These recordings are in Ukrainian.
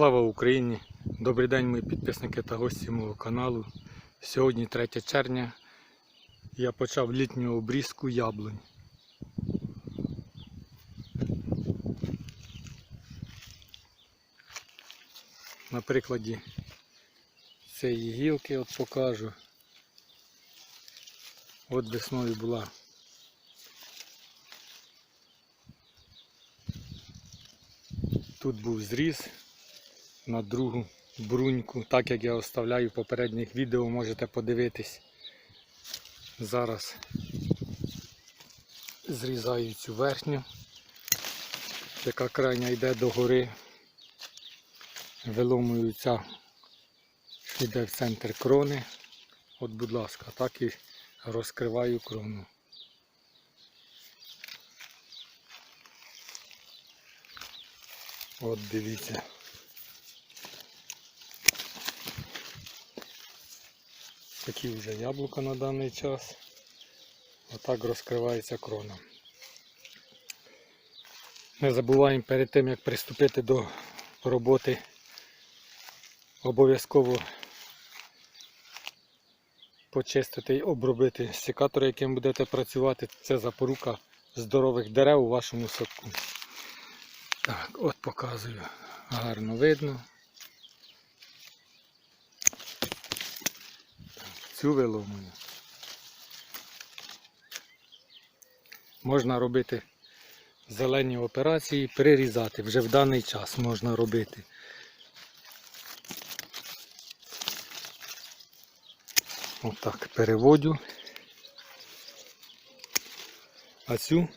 Слава Україні! Добрий день, мої підписники та гості мого каналу. Сьогодні 3 червня. Я почав літню обрізку яблунь. На прикладі цієї гілки от покажу. От весною була Тут був зріз на другу бруньку, так як я оставляю в попередніх відео, можете подивитись. Зараз зрізаю цю верхню, яка крайня йде до гори. Виломую ця, що йде в центр крони. От, будь ласка, так і розкриваю крону. От дивіться. Такі вже яблука на даний час. Отак розкривається крона. Не забуваємо перед тим, як приступити до роботи, обов'язково почистити і обробити секатор, яким будете працювати. Це запорука здорових дерев у вашому садку. Так, от показую. Гарно видно. Цю виломую. Можна робити зелені операції, перерізати. Вже в даний час можна робити. Отак переводю. А цю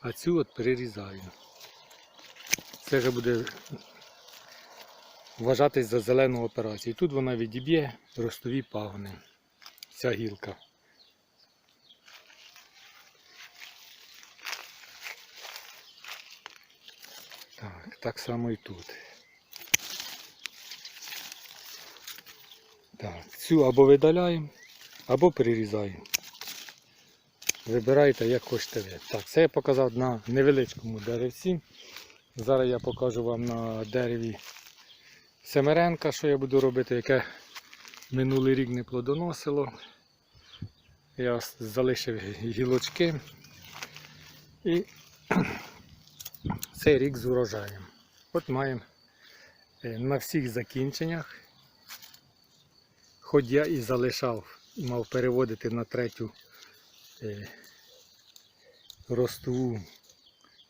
а цю от перерізаю. Це вже буде вважатись за зелену операцію. Тут вона відіб'є ростові пагони. Ця гілка. Так, так само і тут. Так, цю або видаляємо, або перерізаємо. Вибирайте, як хочете ви. Так, це я показав на невеличкому деревці. Зараз я покажу вам на дереві семеренка, що я буду робити, яке минулий рік не плодоносило. Я залишив гілочки і цей рік з урожаєм. От маємо е, на всіх закінченнях, хоч я і залишав, мав переводити на третю е, ростову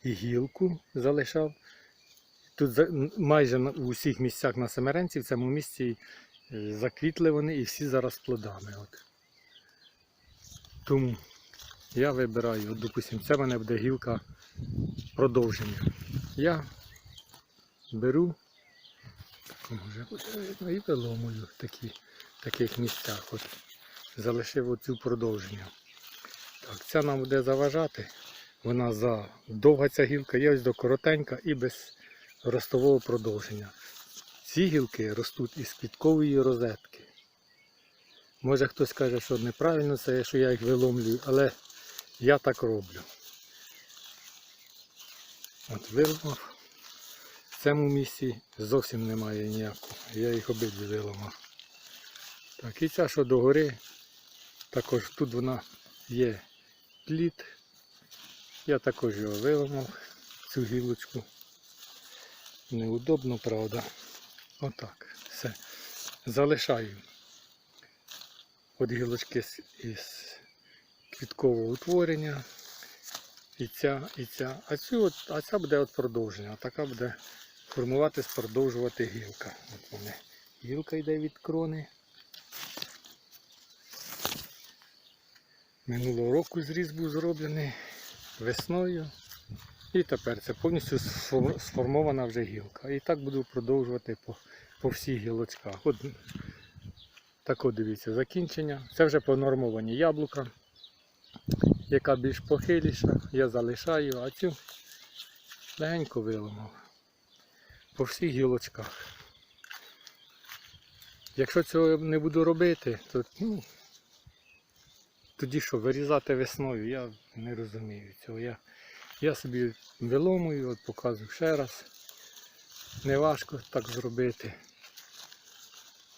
і гілку залишав. Тут майже у всіх місцях на Семеренці, в цьому місці е, заквітли вони і всі зараз плодами. От. Тому я вибираю, от, допустим, це в мене буде гілка продовження. Я беру може, видно, і виломую в такі, таких місцях. От. Залишив оцю продовження. Так, ця нам буде заважати. Вона за довга ця гілка, є ось до коротенька і без ростового продовження. Ці гілки ростуть із квіткової розетки. Може хтось каже, що неправильно це, що я їх виломлюю, але я так роблю. От виломав. В цьому місці зовсім немає ніякого. Я їх обидві виламав. Так, і ця, що догори, також тут вона є плід. Я також його виламав, цю гілочку. Неудобно, правда. Отак. Все. Залишаю от гілочки із квіткового утворення. І ця, і ця. А, цю а ця буде от продовження. А така буде формуватись, продовжувати гілка. От вони. Гілка йде від крони. Минулого року зріз був зроблений весною. І тепер це повністю сформована вже гілка. І так буду продовжувати по, по всіх гілочках. От так от дивіться, закінчення. Це вже понормовані яблука. Яка більш похиліша, я залишаю, а цю легенько виламав. По всіх гілочках. Якщо цього не буду робити, то ну, тоді що, вирізати весною, я не розумію цього. Я собі виломую, от показую ще раз. не важко так зробити.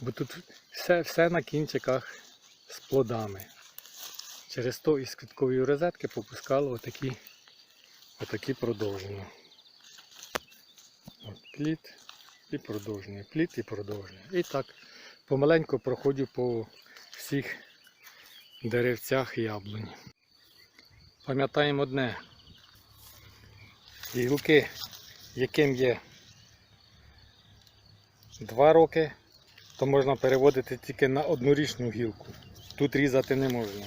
Бо тут все, все на кінчиках з плодами. Через то із квіткової розетки попускало отакі, отакі продовження. От плід і продовження, плід і продовження. І так помаленьку проходжу по всіх деревцях яблуні. Пам'ятаємо одне. Гілки, яким є 2 роки, то можна переводити тільки на однорічну гілку. Тут різати не можна.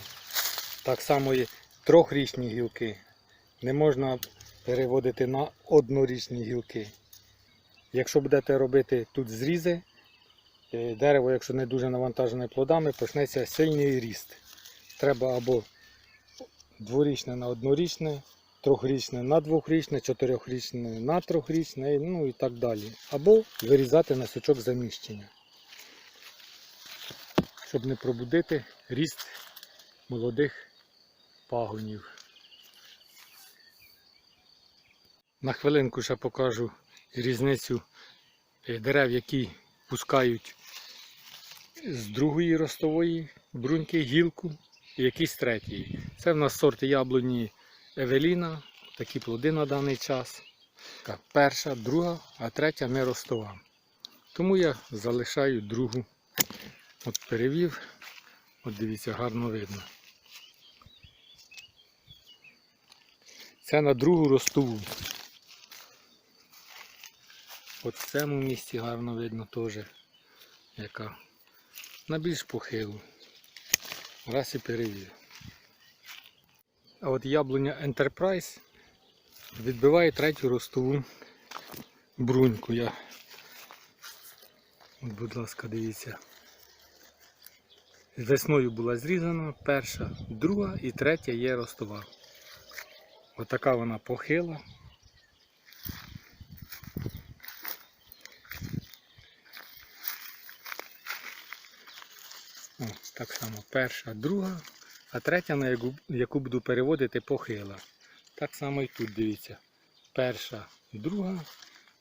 Так само і трьохрічні гілки не можна переводити на однорічні гілки. Якщо будете робити тут зрізи, е, дерево, якщо не дуже навантажене плодами, почнеться сильний ріст. Треба або дворічне на однорічне, трьохрічне на двохрічне, чотирьохрічне на трьохрічне, ну і так далі. Або вирізати на сучок заміщення, щоб не пробудити ріст молодих пагонів. На хвилинку ще покажу різницю е, дерев, які пускають з другої ростової бруньки гілку і які з третьої. Це в нас сорти яблуні Евеліна, такі плоди на даний час. Така перша, друга, а третя не ростова. Тому я залишаю другу. От перевів. От дивіться, гарно видно. Це на другу ростову. От в цьому місці гарно видно теж, яка на більш похилу. Раз і перевів. А от яблуня Enterprise відбиває третю ростову бруньку. Я... От, будь ласка, дивіться. Весною була зрізана перша, друга і третя є ростова. Отака вона похила. О, так само перша, друга, а третя, на яку, яку буду переводити, похила. Так само і тут дивіться. Перша, друга,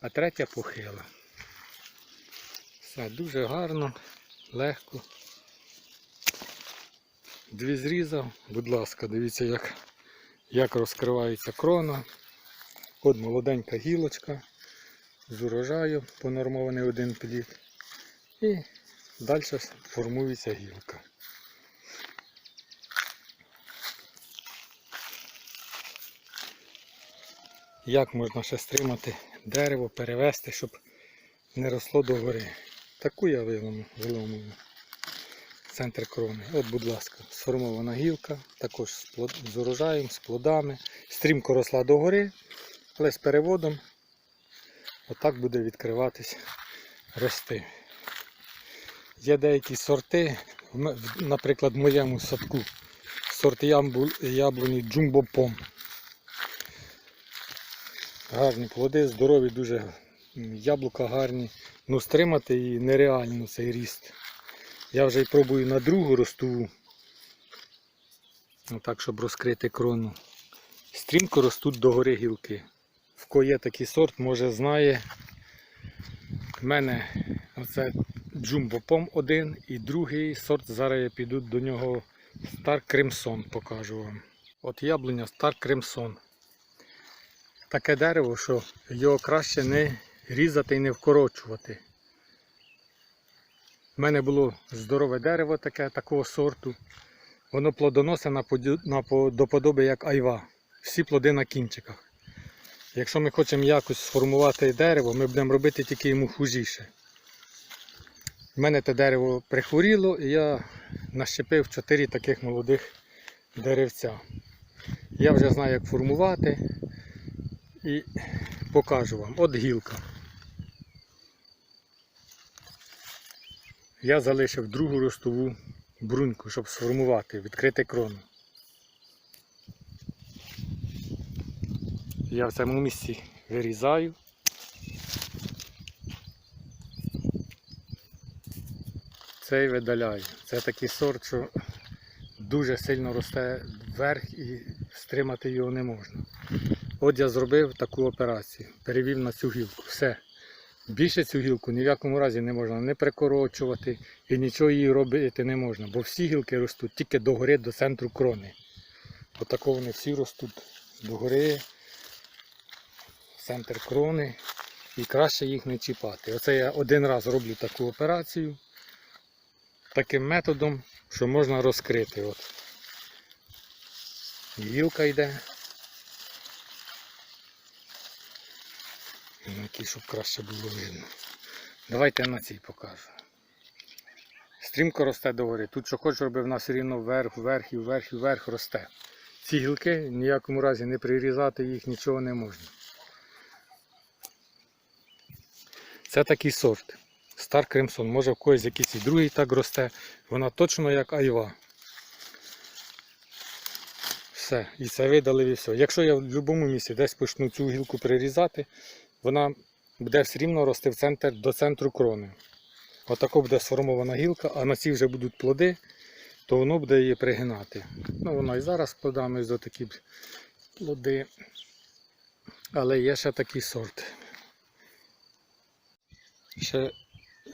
а третя похила. Все дуже гарно, легко. Дві зрізав, будь ласка, дивіться, як, як розкривається крона. От молоденька гілочка з урожаю, понормований один плід. І далі формується гілка. Як можна ще стримати дерево, перевести, щоб не росло до гори. Таку я вилому, виломую. Центр крони. От, будь ласка, сформована гілка, також з, плод... з урожаєм, з плодами. Стрімко росла до гори, але з переводом отак буде відкриватись, рости. Є деякі сорти, наприклад, в моєму садку, сорт яблуні джумбопом. Гарні плоди, здорові, дуже яблука гарні. Ну стримати її нереально цей ріст. Я вже й пробую на другу ростову. Отак, щоб розкрити крону. Стрімко ростуть догори гілки. В кого є такий сорт, може знає. У мене оце джумбопом один і другий сорт. Зараз я піду до нього Star Crimson покажу вам. От яблуня Star Crimson. Таке дерево, що його краще не різати і не вкорочувати. У мене було здорове дерево таке, такого сорту. Воно плодоносить напо- до подоби як айва. Всі плоди на кінчиках. Якщо ми хочемо якось сформувати дерево, ми будемо робити тільки йому хужіше. У мене те дерево прихворіло і я нащепив 4 таких молодих деревця. Я вже знаю, як формувати і покажу вам. От гілка. Я залишив другу ростову бруньку, щоб сформувати, відкрити крону. Я в цьому місці вирізаю. Цей видаляю. Це такий сорт, що дуже сильно росте вверх і стримати його не можна. От я зробив таку операцію. Перевів на цю гілку. Все. Більше цю гілку ні в якому разі не можна не прикорочувати і нічого її робити не можна, бо всі гілки ростуть тільки догори до центру крони. Отако вони всі ростуть догори, центр крони. І краще їх не чіпати. Оце я один раз роблю таку операцію таким методом, що можна розкрити. От. Гілка йде. Який, щоб краще було видно. Давайте на цій покажу. Стрімко росте догори. Тут що хоч робив, в нас все рівно вверх, вверх і вверх і вверх росте. Ці гілки ніякому разі не прирізати їх нічого не можна. Це такий сорт. Стар Кримсон. Може в когось якийсь і другий так росте. Вона точно як айва. Все. І це видалив і все. Якщо я в будь-якому місці десь почну цю гілку прирізати, вона буде все рівно рости в центр, до центру крони. Отако буде сформована гілка, а на цій вже будуть плоди, то воно буде її пригинати. Ну, воно і зараз плодами до такі плоди. Але є ще такий сорт. Ще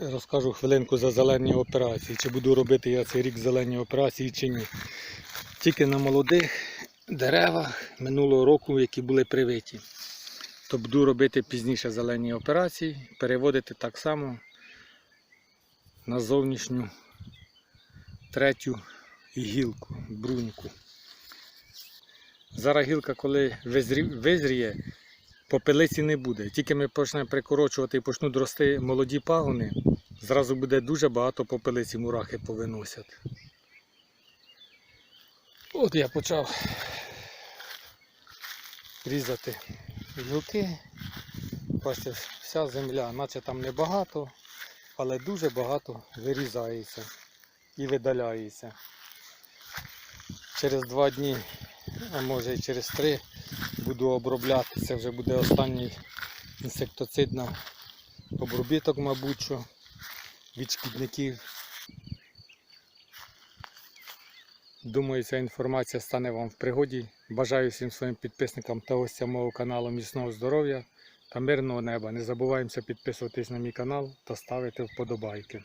розкажу хвилинку за зелені операції. Чи буду робити я цей рік зелені операції чи ні. Тільки на молодих деревах минулого року, які були привиті. То буду робити пізніше зелені операції, переводити так само на зовнішню третю гілку, бруньку. Зараз гілка, коли визріє, попелиці не буде. Тільки ми почнемо прикорочувати і почнуть рости молоді пагони, зразу буде дуже багато попелиці мурахи повиносять. От я почав різати гілки. Бачите, вся земля, наче там небагато, але дуже багато вирізається і видаляється. Через два дні, а може і через три, буду обробляти. Це вже буде останній інсектоцидний обробіток, мабуть, що від шкідників. Думаю, ця інформація стане вам в пригоді. Бажаю всім своїм підписникам та гостям мого каналу міцного здоров'я та мирного неба. Не забуваємося підписуватись на мій канал та ставити вподобайки.